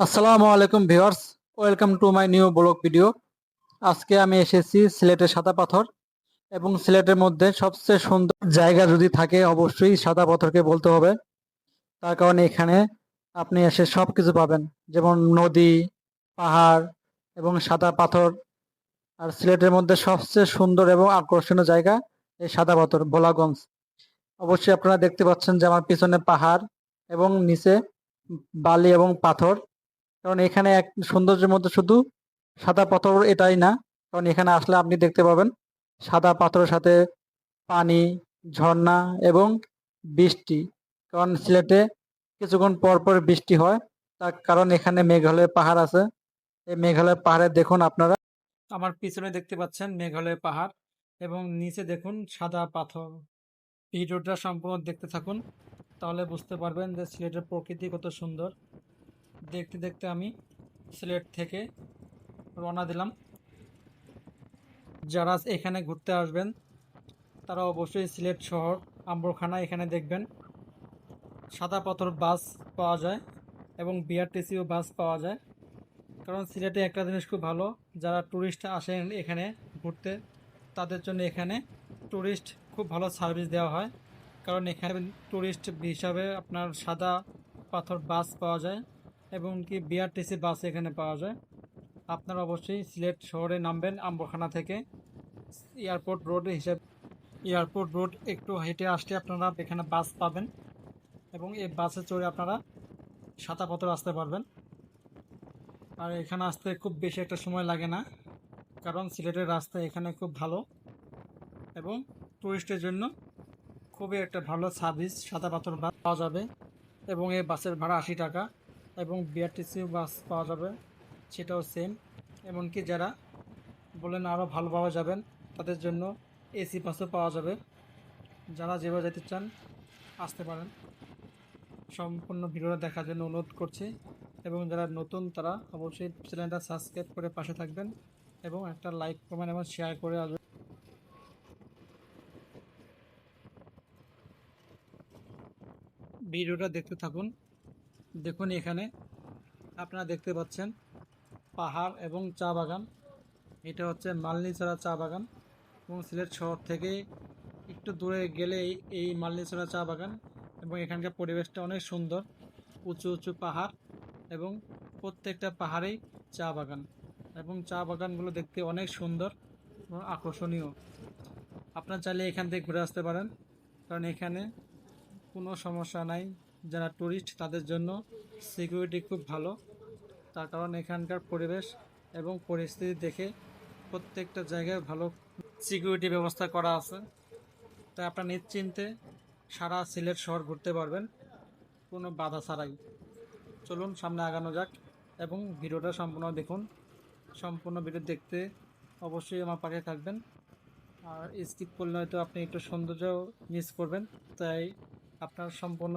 আসসালামু আলাইকুম viewers, welcome to my new blog video. আজকে আমি এসেছি সিলেটের সাদা পাথর এবং সিলেটের মধ্যে সবচেয়ে সুন্দর জায়গা যদি থাকে অবশ্যই সাদা পাথরকে বলতে হবে। তার কারণে এখানে আপনি এসে সব কিছু পাবেন, যেমন নদী, পাহাড় এবং সাদা পাথর। আর সিলেটের মধ্যে সবচেয়ে সুন্দর এবং আকর্ষণীয় জায়গা এই সাদা পাথর, ভোলাগঞ্জ। অবশ্যই আপনারা দেখতে পাচ্ছেন যে আমার পিছনে পাহাড় এবং নিচে বালি এবং পাথর। কারণ এখানে এক সৌন্দর্যের মধ্যে শুধু সাদা পাথর এটাই না, কারণ এখানে আসলে আপনি দেখতে পাবেন সাদা পাথরের সাথে পানি, ঝর্ণা এবং বৃষ্টি। কারণ সিলেটে কিছুক্ষণ পর পর বৃষ্টি হয়, তার কারণ এখানে মেঘালয় পাহাড় আছে। এই মেঘালয় পাহাড়ে দেখুন আপনারা। আমার পিছনে দেখতে পাচ্ছেন মেঘালয় পাহাড় এবং নিচে দেখুন সাদা পাথর। ভিডিওটা সম্পূর্ণ দেখতে থাকুন, তাহলে বুঝতে পারবেন যে সিলেটের প্রকৃতি কত সুন্দর। দেখতে দেখতে আমি সিলেট থেকে রওনা দিলাম। যারা এখানে ঘুরতে আসবেন, তারা অবশ্যই সিলেট শহর আম্বরখানা এখানে দেখবেন। সাদা পাথর বাস পাওয়া যায় এবং বিআরটিসিও বাস পাওয়া যায়। কারণ সিলেটে একটা জিনিস খুব ভালো, যারা ট্যুরিস্ট আসেন এখানে ঘুরতে, তাদের জন্য এখানে ট্যুরিস্ট খুব ভালো সার্ভিস দেওয়া হয়। কারণ এখানে ট্যুরিস্ট হিসাবে আপনার সাদা পাথর বাস পাওয়া যায়। এবং কি বিআরটিসি বাস এখানে পাওয়া যায়। আপনারা অবশ্যই সিলেট শহরে নামবেন আম্বরখানা থেকে। এয়ারপোর্ট রোড হিসেবে এয়ারপোর্ট রোড একটু হেঁটে আসলে আপনারা এখানে বাস পাবেন এবং এই বাসে চড়ে আপনারা সাদা পাথর আসতে পারবেন। আর এখানে আসতে খুব বেশি একটা সময় লাগে না, কারণ সিলেটের রাস্তা এখানে খুব ভালো এবং টুরিস্টের জন্য খুবই একটা ভালো সার্ভিস সাদা পাথর বাস পাওয়া যাবে এবং এই বাসের ভাড়া আশি টাকা। এবং বিআরটিসি বাস পাওয়া যাবে, সেটাও সেম এমনকি যারা বলেন আরও ভালো পাওয়া যাবেন, তাদের জন্য এসি বাসও পাওয়া যাবে। যারা যেভাবে যেতে চান, আসতে পারেন। সম্পূর্ণ ভিডিওটা দেখার জন্য অনুরোধ করছি। এবং যারা নতুন, তারা অবশ্যই চ্যানেলটা সাবস্ক্রাইব করে পাশে থাকবেন এবং একটা লাইক কমেন্ট এবং শেয়ার করে আসবেন। ভিডিওটা দেখতে থাকুন। দেখুন এখানে আপনারা দেখতে পাচ্ছেন পাহাড় এবং চা বাগান। এটা হচ্ছে মালনীছড়া চা বাগান এবং সিলেট শহর থেকে একটু দূরে গেলে এই- মালনীছড়া চা বাগান এবং এখানকার পরিবেশটা অনেক সুন্দর, উঁচু উঁচু পাহাড় এবং প্রত্যেকটা পাহাড়েই চা বাগান এবং চা বাগানগুলো দেখতে অনেক সুন্দর এবং আকর্ষণীয়। আপনার চাইলে এখান থেকে ঘুরে আসতে পারেন, কারণ এখানে কোনো সমস্যা নাই। যারা ট্যুরিস্ট তাদের জন্য সিকিউরিটি খুব ভালো। তার কারণ এখানকার পরিবেশ এবং পরিস্থিতি দেখে প্রত্যেকটা জায়গায় ভালো সিকিউরিটি ব্যবস্থা করা আছে। তাই আপনার নিশ্চিন্তে সারা সিলেট শহর ঘুরতে পারবেন। কোনো বাধা ছাড়াই। চলুন সামনে আগানো যাক এবং ভিডিওটা সম্পূর্ণ দেখুন। সম্পূর্ণ ভিডিও দেখতে অবশ্যই আমার পাশে থাকবেন। আর স্কিপ করলে হয়তো আপনি একটু সৌন্দর্য মিস করবেন। তাই আপনার সম্পূর্ণ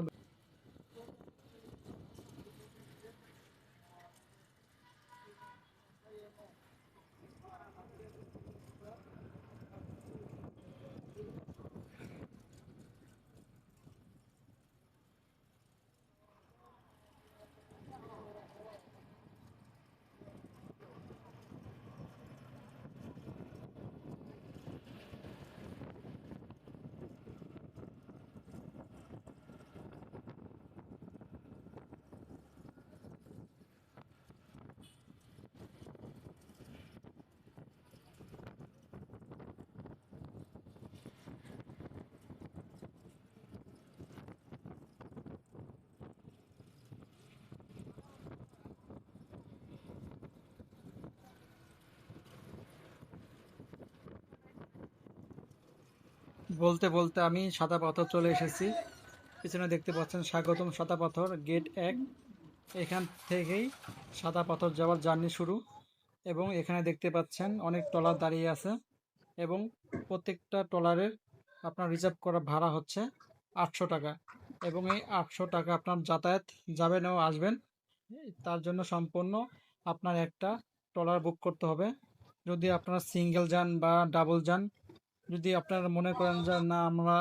বলতে বলতে আমি সাদা পাথর চলে এসেছি। পিছনে দেখতে পাচ্ছেন স্বাগতম সাদা পাথর গেট এক। এখান থেকেই সাদা পাথর যাওয়ার জার্নি শুরু এবং এখানে দেখতে পাচ্ছেন অনেক ট্রলার দাঁড়িয়ে আছে এবং প্রত্যেকটা ট্রলারের আপনার রিজার্ভ করা ভাড়া হচ্ছে আটশো টাকা এবং এই আটশো টাকা আপনার যাতায়াত যাবেন ও আসবেন। তার জন্য সম্পূর্ণ আপনার একটা ট্রলার বুক করতে হবে। যদি আপনারা সিঙ্গেল যান বা ডাবল যান যদি আপনারা মনে করেন যে, না, আমরা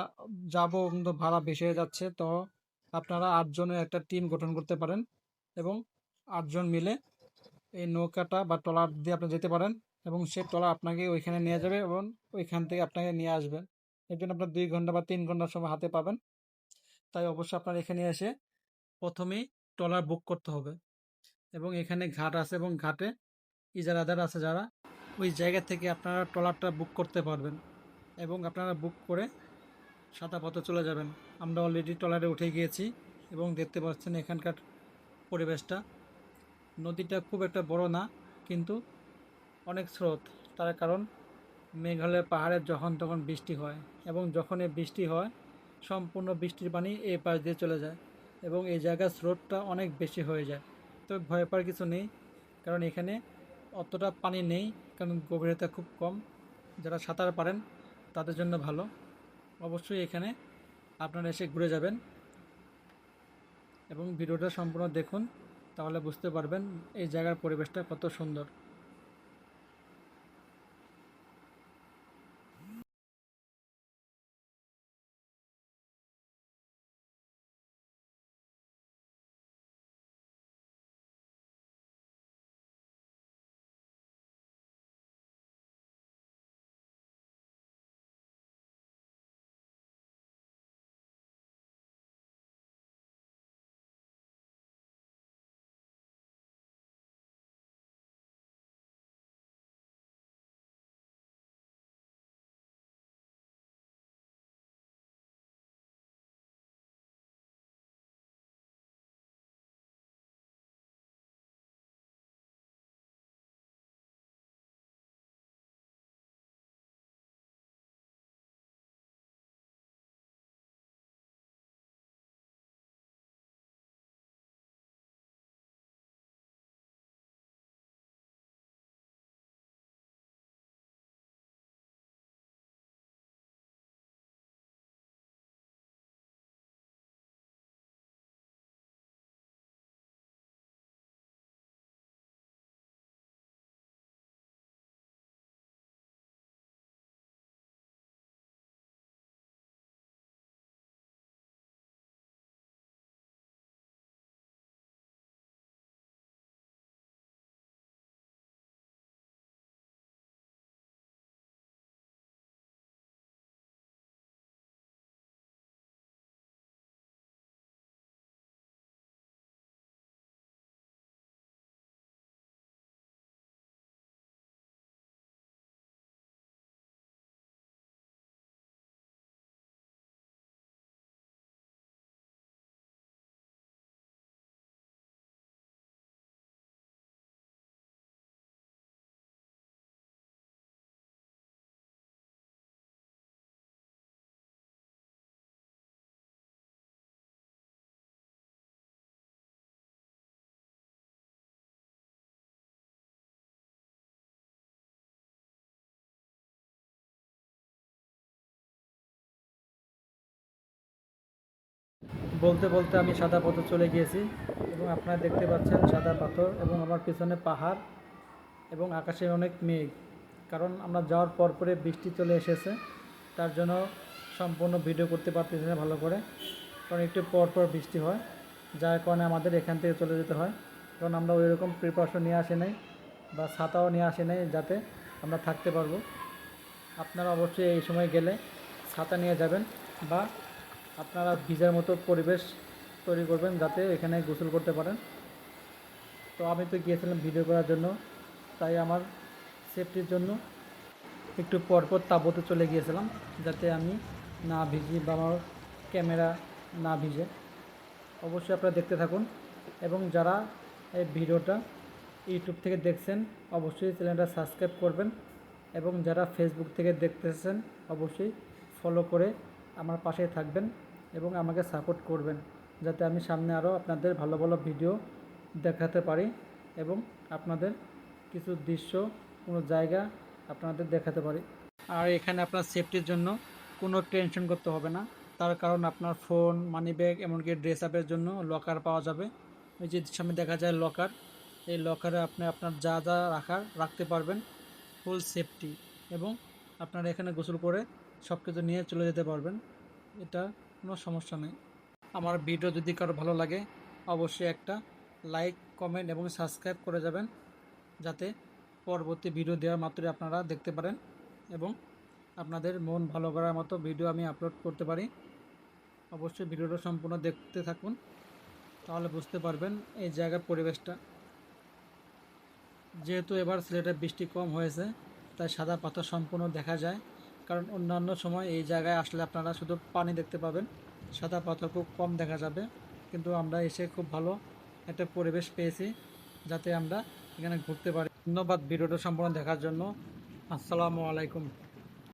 যাব কিন্তু ভাড়া বেশি হয়ে যাচ্ছে, তো আপনারা আটজনের একটা টিম গঠন করতে পারেন এবং আটজন মিলে এই নৌকাটা বা ট্রলার দিয়ে আপনি যেতে পারেন এবং সে ট্রলার আপনাকে ওইখানে নিয়ে যাবে এবং ওইখান থেকে আপনাকে নিয়ে আসবে এর জন্য আপনার দুই ঘণ্টা বা তিন ঘণ্টার সময় হাতে পাবেন। তাই অবশ্যই আপনার এখানে এসে প্রথমেই ট্রলার বুক করতে হবে এবং এখানে ঘাট আছে এবং ঘাটে ইজারাদার আছে যারা। ওই জায়গা থেকে আপনারা ট্রলারটা বুক করতে পারবেন। এবং আপনারা বুক করে সাদা পথে চলে যাবেন। আমরা অলরেডি ট্রলারে উঠে গিয়েছি এবং দেখতে পাচ্ছেন এখানকার পরিবেশটা। নদীটা খুব একটা বড় না, কিন্তু অনেক স্রোত। তার কারণ মেঘালয় পাহাড়ে যখন তখন বৃষ্টি হয় এবং যখন এই বৃষ্টি হয়, সম্পূর্ণ বৃষ্টির পানি এই পাশ দিয়ে চলে যায় এবং এই জায়গার স্রোতটা অনেক বেশি হয়ে যায়। তবে ভয় পাওয়ার কিছু নেই, কারণ এখানে অতটা পানি নেই, কারণ গভীরতা খুব কম। যারা সাঁতার পারেন তাদের জন্য ভালো। অবশ্যই এখানে আপনারা এসে ঘুরে যাবেন এবং ভিডিওটা সম্পূর্ণ দেখুন, তাহলে বুঝতে পারবেন এই জায়গার পরিবেশটা কত সুন্দর। বলতে বলতে আমি সাদা পথে চলে গিয়েছি এবং আপনারা দেখতে পাচ্ছেন সাদা পাথর এবং আমার পিছনে পাহাড় এবং আকাশে অনেক মেঘ। কারণ আমরা যাওয়ার পর পরে বৃষ্টি চলে এসেছে, তার জন্য সম্পূর্ণ ভিডিও করতে পারতেছি না ভালো করে। কারণ একটু পর পর বৃষ্টি হয়, যার কারণে আমাদের এখান থেকে চলে যেতে হয়। কারণ আমরা ওই রকম প্রিপারেশন নিয়ে আসি নাই বা ছাতাও নিয়ে আসি নাই যাতে আমরা থাকতে পারব। আপনারা অবশ্যই এই সময় গেলে ছাতা নিয়ে যাবেন বা আপনারা ভিজার মতো পরিবেশ তৈরি করবেন যাতে এখানে গোসল করতে পারেন। তো আমি তো গিয়েছিলাম ভিডিও করার জন্য, তাই আমার সেফটির জন্য একটু পরপর তাবতে চলে গিয়েছিলাম যাতে আমি না ভিজি বা আমার ক্যামেরা না ভিজে। অবশ্যই আপনারা দেখতে থাকুন এবং যারা এই ভিডিওটা ইউটিউব থেকে দেখছেন, অবশ্যই চ্যানেলটা সাবস্ক্রাইব করবেন এবং যারা ফেসবুক থেকে দেখতেছেন, অবশ্যই ফলো করে আমার পাশে থাকবেন। এবং আমাকে সাপোর্ট করবেন, যাতে আমি সামনে আরও আপনাদের ভালো ভালো ভিডিও দেখাতে পারি এবং আপনাদের কিছু দৃশ্য কোনো জায়গা আপনাদের দেখাতে পারি। আর এখানে আপনার সেফটির জন্য কোনো টেনশন করতে হবে না। তার কারণ আপনার ফোন মানি ব্যাগ এমনকি ড্রেস আপের জন্য লকার পাওয়া যাবে। ওই যে সামনে দেখা যায় লকার এই লকারে আপনি আপনার যা যা রাখার, রাখতে পারবেন ফুল সেফটি এবং আপনারা এখানে গোসল করে সব কিছু নিয়ে চলে যেতে পারবেন। এটা কোনো সমস্যা নেই। আমার ভিডিও যদি কারও ভালো লাগে, অবশ্যই একটা লাইক কমেন্ট এবং সাবস্ক্রাইব করে যাবেন, যাতে পরবর্তী ভিডিও দেওয়ার মাত্রই আপনারা দেখতে পারেন এবং আপনাদের মন ভালো করার মতো ভিডিও আমি আপলোড করতে পারি। অবশ্যই ভিডিওটা সম্পূর্ণ দেখতে থাকুন, তাহলে বুঝতে পারবেন এই জায়গার পরিবেশটা। যেহেতু এবার সিলেটে বৃষ্টি কম হয়েছে, তাই সাদা পাথর সম্পূর্ণ দেখা যায়। কারণ অন্যান্য সময় এই জায়গায় আসলে আপনারা শুধু পানি দেখতে পাবেন, সাদা পাথর খুব কম দেখা যাবে। কিন্তু আমরা এসে খুব ভালো একটা পরিবেশ পেয়েছি, যাতে আমরা এখানে ঘুরতে পারি। ধন্যবাদ ভিডিওটা সম্পূর্ণ দেখার জন্য। আসসালামু আলাইকুম।